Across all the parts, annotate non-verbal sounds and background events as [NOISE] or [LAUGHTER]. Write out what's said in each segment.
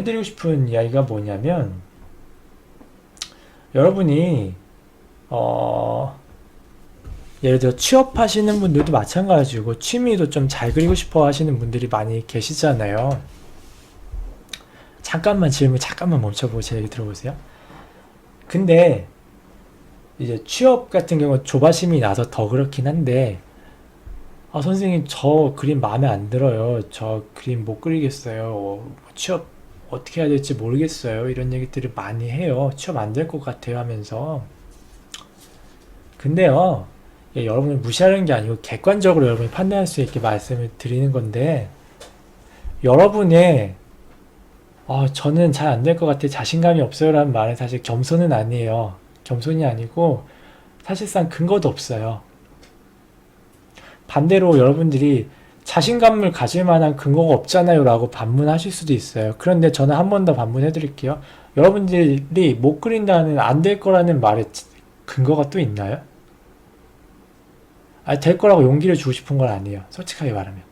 해드리고 싶은 이야기가 뭐냐면 여러분이 어 예를 들어 취업하시는 분들도 마찬가지고 취미도 좀 잘 그리고 싶어 하시는 분들이 많이 계시잖아요. 잠깐만 질문 잠깐만 멈춰보고 제 얘기 들어보세요. 근데 이제 취업 같은 경우 조바심이 나서 더 그렇긴 한데 아 선생님 저 그림 마음에 안 들어요. 저 그림 못 그리겠어요. 어, 취업 어떻게 해야 될지 모르겠어요. 이런 얘기들을 많이 해요. 취업 안 될 것 같아요 하면서 근데요 예, 여러분을 무시하는 게 아니고 객관적으로 여러분이 판단할 수 있게 말씀을 드리는 건데 여러분의 어, 저는 잘 안 될 것 같아 자신감이 없어요 라는 말은 사실 겸손은 아니에요 겸손이 아니고 사실상 근거도 없어요 반대로 여러분들이 자신감을 가질 만한 근거가 없잖아요 라고 반문하실 수도 있어요 그런데 저는 한 번 더 반문해 드릴게요 여러분들이 못 그린다는 안 될 거라는 말에 근거가 또 있나요? 아, 될 거라고 용기를 주고 싶은 건 아니에요. 솔직하게 말하면.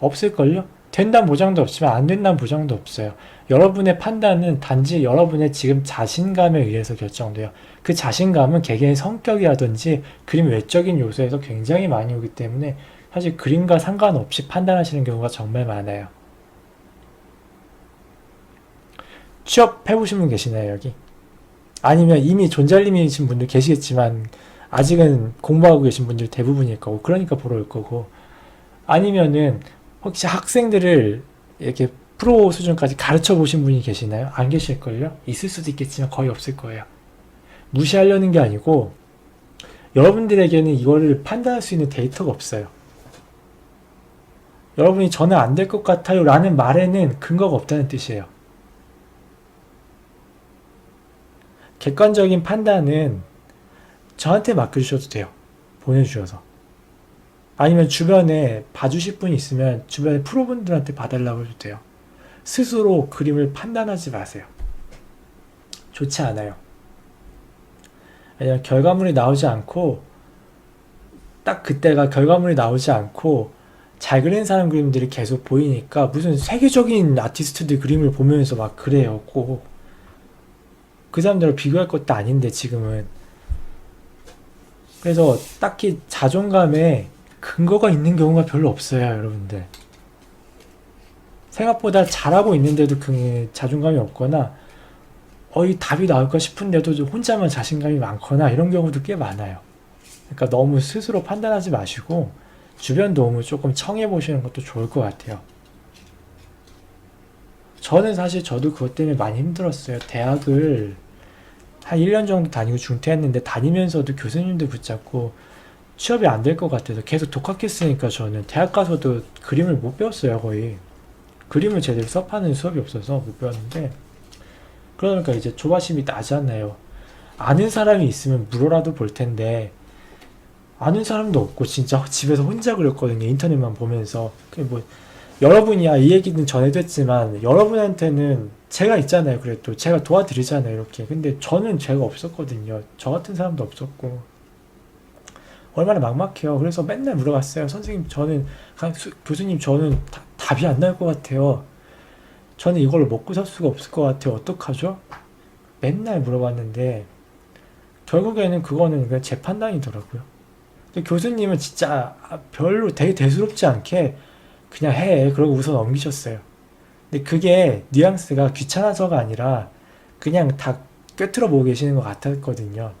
없을걸요? 된다는 보장도 없지만 안 된다는 보장도 없어요. 여러분의 판단은 단지 여러분의 지금 자신감에 의해서 결정돼요. 그 자신감은 개개인의 성격이라든지 그림 외적인 요소에서 굉장히 많이 오기 때문에 사실 그림과 상관없이 판단하시는 경우가 정말 많아요. 취업해보신 분 계시나요, 여기? 아니면 이미 존잘님이신 분들 계시겠지만 아직은 공부하고 계신 분들 대부분일 거고 그러니까 보러 올 거고 아니면은 혹시 학생들을 이렇게 프로 수준까지 가르쳐 보신 분이 계시나요? 안 계실걸요? 있을 수도 있겠지만 거의 없을 거예요. 무시하려는 게 아니고 여러분들에게는 이거를 판단할 수 있는 데이터가 없어요. 여러분이 저는 안 될 것 같아요 라는 말에는 근거가 없다는 뜻이에요. 객관적인 판단은 저한테 맡겨주셔도 돼요. 보내주셔서. 아니면 주변에 봐주실 분이 있으면 주변에 프로분들한테 봐달라고 해도 돼요. 스스로 그림을 판단하지 마세요. 좋지 않아요. 왜냐면 결과물이 나오지 않고 딱 그때가 결과물이 나오지 않고 잘 그린 사람 그림들이 계속 보이니까 무슨 세계적인 아티스트들 그림을 보면서 막 그래요. 꼭. 그 사람들을 비교할 것도 아닌데 지금은. 그래서 딱히 자존감에 근거가 있는 경우가 별로 없어요, 여러분들. 생각보다 잘하고 있는데도 그 자존감이 없거나, 어, 이 답이 나올까 싶은데도 좀 혼자만 자신감이 많거나 이런 경우도 꽤 많아요. 그러니까 너무 스스로 판단하지 마시고, 주변 도움을 조금 청해 보시는 것도 좋을 것 같아요. 저는 사실 저도 그것 때문에 많이 힘들었어요. 대학을 한 1년 정도 다니고 중퇴했는데 다니면서도 교수님들 붙잡고 취업이 안 될 것 같아서 계속 독학했으니까 저는 대학 가서도 그림을 못 배웠어요 거의. 그림을 제대로 수업하는 수업이 없어서 못 배웠는데. 그러니까 이제 조바심이 나잖아요. 아는 사람이 있으면 물어라도 볼 텐데 아는 사람도 없고 진짜 [LAUGHS] 집에서 혼자 그렸거든요 인터넷만 보면서. 그뭐 여러분이야 이 얘기는 전에도 했지만 여러분한테는 제가 있잖아요 그래도. 제가 도와드리잖아요 이렇게. 근데 저는 제가 없었거든요. 저 같은 사람도 없었고 얼마나 막막해요 그래서 맨날 물어봤어요 선생님 저는 교수님 저는 다- 답이 안 나올 것 같아요 저는 이걸로 먹고 살 수가 없을 것 같아요 어떡하죠? 맨날 물어봤는데 결국에는 그거는 그냥 제 판단이더라고요 근데 교수님은 진짜 별로 되게 대수롭지 않게 그냥 해. 그러고 웃어 넘기셨어요. 근데 그게 뉘앙스가 귀찮아서가 아니라 그냥 다 꿰뚫어 보고 계시는 것 같았거든요.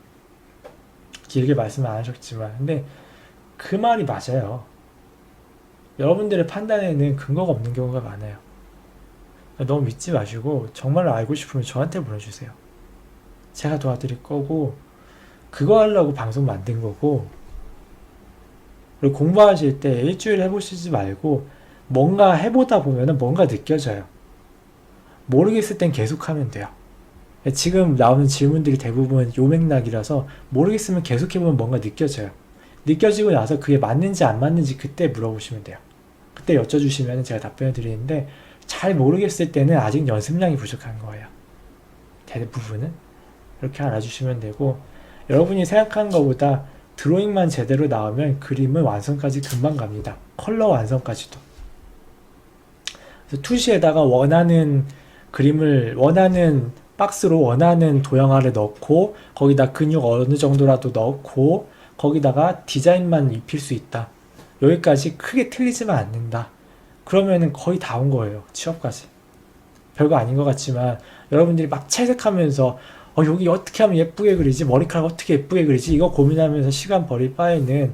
길게 말씀 안 하셨지만. 근데 그 말이 맞아요. 여러분들의 판단에는 근거가 없는 경우가 많아요. 그러니까 너무 믿지 마시고 정말로 알고 싶으면 저한테 보내주세요. 제가 도와드릴 거고 그거 하려고 방송 만든 거고 그리고 공부하실 때 일주일 해보시지 말고 뭔가 해보다 보면은 뭔가 느껴져요. 모르겠을 땐 계속 하면 돼요. 지금 나오는 질문들이 대부분 요 맥락이라서 모르겠으면 계속 해보면 뭔가 느껴져요. 느껴지고 나서 그게 맞는지 안 맞는지 그때 물어보시면 돼요. 그때 여쭤주시면 제가 답변을 드리는데 잘 모르겠을 때는 아직 연습량이 부족한 거예요. 대부분은 이렇게 알아주시면 되고 여러분이 생각하는 것보다 드로잉만 제대로 나오면 그림은 완성까지 금방 갑니다. 컬러 완성까지도. 그래서 투시에다가 원하는 그림을 원하는 박스로 원하는 도형화를 넣고 거기다 근육 어느 정도라도 넣고 거기다가 디자인만 입힐 수 있다. 여기까지 크게 틀리지만 않는다. 그러면은 거의 다 온 거예요. 취업까지. 별거 아닌 것 같지만 여러분들이 막 채색하면서 어, 여기 어떻게 하면 예쁘게 그리지? 머리카락 어떻게 예쁘게 그리지? 이거 고민하면서 시간 버릴 바에는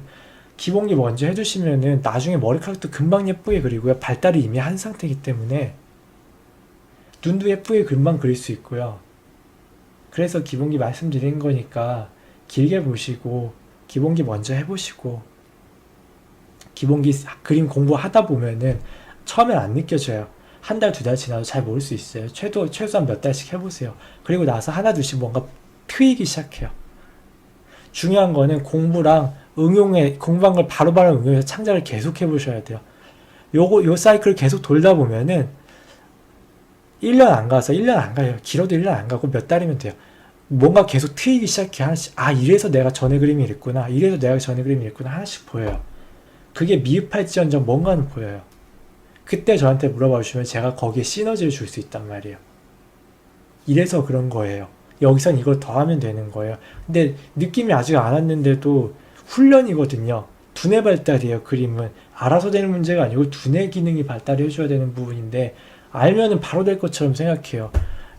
기본기 먼저 해주시면은 나중에 머리카락도 금방 예쁘게 그리고요. 발달이 이미 한 상태이기 때문에 눈도 예쁘게 금방 그릴 수 있고요. 그래서 기본기 말씀드린 거니까 길게 보시고 기본기 먼저 해보시고 기본기 그림 공부하다 보면은 처음엔 안 느껴져요. 한 달, 두 달 지나도 잘 모를 수 있어요. 최소, 최소한 몇 달씩 해보세요. 그리고 나서 하나, 둘씩 뭔가 트이기 시작해요. 중요한 거는 공부랑 응용에, 공부한 걸 바로바로 응용해서 창작을 계속 해보셔야 돼요. 요거, 요 사이클 계속 돌다 보면은 1년 안 가서 1년 안 가요. 길어도 1년 안 가고 몇 달이면 돼요. 뭔가 계속 트이기 시작해. 하나씩. 아, 이래서 내가 전에 그림이 이랬구나. 이래서 내가 전에 그림이 이랬구나. 하나씩 보여요. 그게 미흡할지언정 뭔가는 보여요. 그때 저한테 물어봐 주시면 제가 거기에 시너지를 줄 수 있단 말이에요. 이래서 그런 거예요. 여기선 이걸 더 하면 되는 거예요. 근데 느낌이 아직 안 왔는데도 훈련이거든요. 두뇌 발달이에요, 그림은. 알아서 되는 문제가 아니고 두뇌 기능이 발달해 줘야 되는 부분인데, 알면은 바로 될 것처럼 생각해요.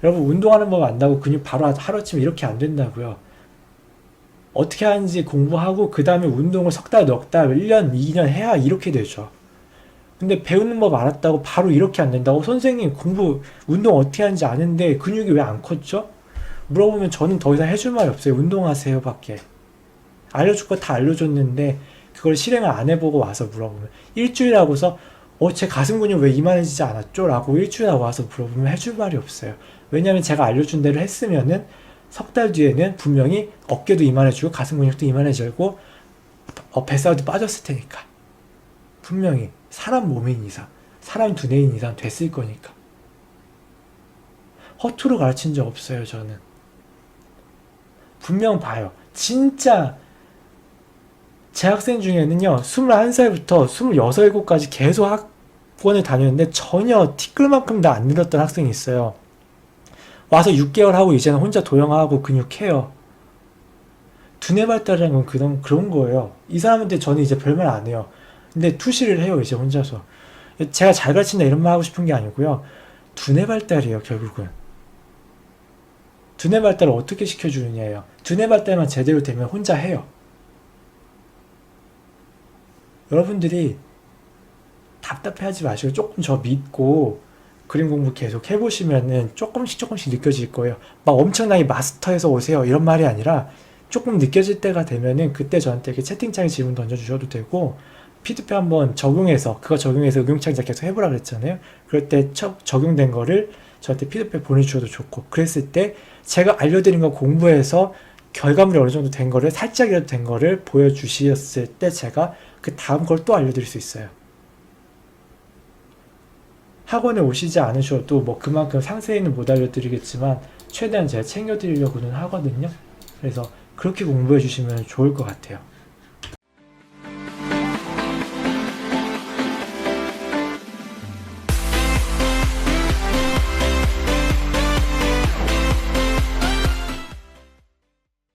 여러분, 운동하는 법 안다고 근육 바로 하루아침에 이렇게 안 된다고요. 어떻게 하는지 공부하고, 그 다음에 운동을 석 달, 넉 달, 1년, 2년 해야 이렇게 되죠. 근데 배우는 법 알았다고 바로 이렇게 안 된다고 선생님 공부 운동 어떻게 하는지 아는데 근육이 왜 안 컸죠? 물어보면 저는 더 이상 해줄 말이 없어요. 운동하세요 밖에. 알려줄 거 다 알려줬는데 그걸 실행을 안 해보고 와서 물어보면 일주일 하고서 어, 제 가슴 근육 왜 이만해지지 않았죠? 라고 일주일 하고 와서 물어보면 해줄 말이 없어요. 왜냐면 제가 알려준 대로 했으면은 석 달 뒤에는 분명히 어깨도 이만해지고 가슴 근육도 이만해지고 어, 뱃살도 빠졌을 테니까. 분명히 사람 몸인 이상, 사람 두뇌인 이상 됐을 거니까. 허투루 가르친 적 없어요, 저는. 분명 봐요. 진짜 제 학생 중에는요, 21살부터 26, 7까지 계속 학원을 다녔는데 전혀 티끌만큼 다 안 늘었던 학생이 있어요. 와서 6개월 하고 이제는 혼자 도형하고 근육해요. 두뇌 발달이라는 건 그런, 그런 거예요. 이 사람한테 저는 이제 별말 안 해요. 근데 투시를 해요, 이제 혼자서. 제가 잘 가르친다 이런 말 하고 싶은 게 아니고요. 두뇌 발달이에요, 결국은. 두뇌 발달을 어떻게 시켜주느냐예요. 두뇌 발달만 제대로 되면 혼자 해요. 여러분들이 답답해하지 마시고 조금 저 믿고 그림 공부 계속 해보시면은 조금씩 조금씩 느껴질 거예요. 막 엄청나게 마스터해서 오세요. 이런 말이 아니라 조금 느껴질 때가 되면은 그때 저한테 이렇게 채팅창에 질문 던져주셔도 되고 피드백 한번 적용해서 그거 적용해서 응용창작 계속 해보라 그랬잖아요. 그럴 때 처- 적용된 거를 저한테 피드백 보내주셔도 좋고 그랬을 때 제가 알려드린 거 공부해서 결과물이 어느 정도 된 거를 살짝이라도 된 거를 보여주셨을 때 제가 그 다음 걸 또 알려드릴 수 있어요. 학원에 오시지 않으셔도 뭐 그만큼 상세히는 못 알려드리겠지만 최대한 제가 챙겨드리려고는 하거든요. 그래서 그렇게 공부해 주시면 좋을 것 같아요.